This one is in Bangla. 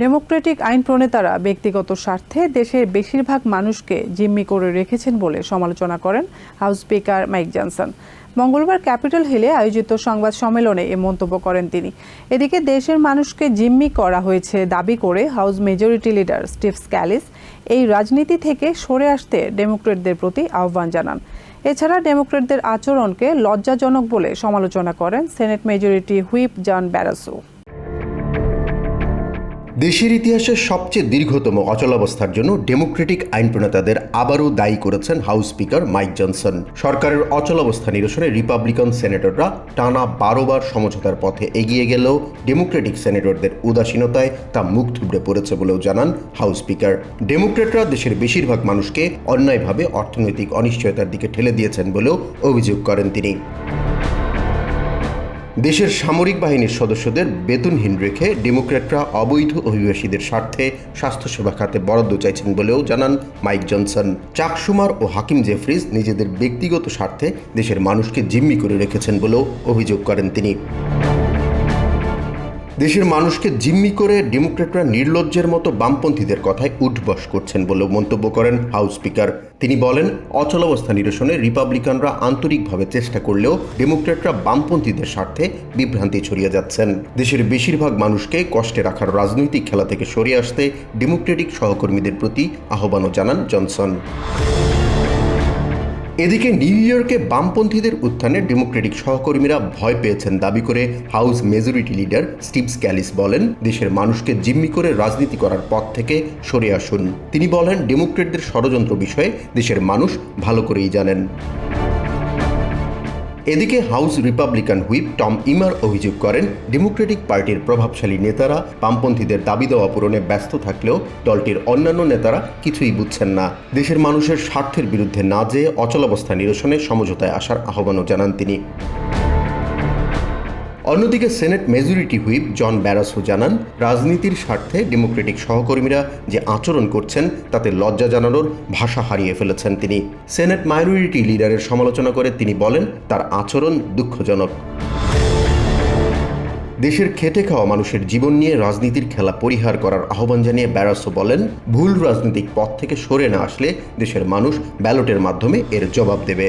ডেমোক্রেটিক আইন প্রণেতারা ব্যক্তিগত স্বার্থে দেশের বেশিরভাগ মানুষকে জিম্মি করে রেখেছেন বলে সমালোচনা করেন হাউস স্পিকার মাইক জনসন। মঙ্গলবার ক্যাপিটাল হিলে আয়োজিত সংবাদ সম্মেলনে এ মন্তব্য করেন তিনি। এদিকে দেশের মানুষকে জিম্মি করা হয়েছে দাবি করে house majority leader Steve Scalise এই রাজনীতি থেকে সরে আসতে ডেমোক্রেটদের প্রতি আহ্বান জানান। এছাড়া ডেমোক্রেটদের আচরণকে লজ্জাজনক বলে সমালোচনা করেন Senate majority whip John Barrasso. দেশের ইতিহাসে সবচেয়ে দীর্ঘতম অচলাবস্থার জন্য ডেমোক্রেটিক আইন প্রণেতাদের আবারও দায়ী করেছেন হাউস স্পিকার মাইক জনসন। সরকারের অচলাবস্থা নিরসনে রিপাবলিকান সেনেটররা টানা বারোবার সমঝোতার পথে এগিয়ে গেলেও ডেমোক্রেটিক সেনেটরদের উদাসীনতায় তা মুখ থুবড়ে পড়েছে বলেও জানান হাউস স্পিকার। ডেমোক্রেটরা দেশের বেশিরভাগ মানুষকে অন্যায়ভাবে অর্থনৈতিক অনিশ্চয়তার দিকে ঠেলে দিয়েছেন বলেও অভিযোগ করেন তিনি। দেশের সামরিক বাহিনীর সদস্যদের বেতনহীন রেখে ডেমোক্র্যাটরা অবৈধ অভিবাসীদের স্বার্থে স্বাস্থ্যসেবা খাতে বরাদ্দ চাইছেন বলেও জানান মাইক জনসন। চাকসুমার ও হাকিম জেফরিজ নিজেদের ব্যক্তিগত স্বার্থে দেশের মানুষকে জিম্মি করে রেখেছেন বলেও অভিযোগ করেন তিনি। দেশের মানুষকে জিম্মি করে ডেমোক্রেটরা নির্লজ্জের মতো বামপন্থীদের কথায় উঠবস করছেন বলেও মন্তব্য করেন হাউস স্পিকার। তিনি বলেন অচলাবস্থা নিরসনে রিপাবলিকানরা আন্তরিকভাবে চেষ্টা করলেও ডেমোক্রেটরা বামপন্থীদের স্বার্থে বিভ্রান্তি ছড়িয়ে যাচ্ছেন। দেশের বেশিরভাগ মানুষকে কষ্টে রাখার রাজনৈতিক খেলা থেকে সরে আসতে ডেমোক্রেটিক সহকর্মীদের প্রতি আহ্বানও জানান জনসন। এদিকে নিউ ইয়র্কে বামপন্থীদের উত্থানে ডেমোক্রেটিক সহকর্মীরা ভয় পেয়েছেন দাবি করে house majority leader Steve Scalise বলেন, দেশের মানুষকে জিম্মি করে রাজনীতি করার পথ থেকে সরে আসুন। তিনি বলেন, ডেমোক্রেটদের ষড়যন্ত্র বিষয়ে দেশের মানুষ ভালো করেই জানেন। এদিকে House Republican whip Tom Emmer অভিযোগ করেন, ডেমোক্রেটিক পার্টির প্রভাবশালী নেতারা বামপন্থীদের দাবি দেওয়া পূরণে ব্যস্ত থাকলেও দলটির অন্যান্য নেতারা কিছুই বুঝছেন না। দেশের মানুষের স্বার্থের বিরুদ্ধে না যেয়ে অচলাবস্থা নিরসনে সমঝোতায় আসার আহ্বানও জানান তিনি। অন্যদিকে Senate majority whip John Barrasso জানান, রাজনীতির স্বার্থে ডেমোক্রেটিক সহকর্মীরা যে আচরণ করছেন তাতে লজ্জা জানানোর ভাষা হারিয়ে ফেলেছেন তিনি। সেনেট মাইনরিটি লিডারের সমালোচনা করে তিনি বলেন, তার আচরণ দুঃখজনক। দেশের খেটে খাওয়া মানুষের জীবন নিয়ে রাজনীতির খেলা পরিহার করার আহ্বান জানিয়ে ব্যারাসো বলেন, ভুল রাজনৈতিক পথ থেকে সরে না আসলে দেশের মানুষ ব্যালটের মাধ্যমে এর জবাব দেবে।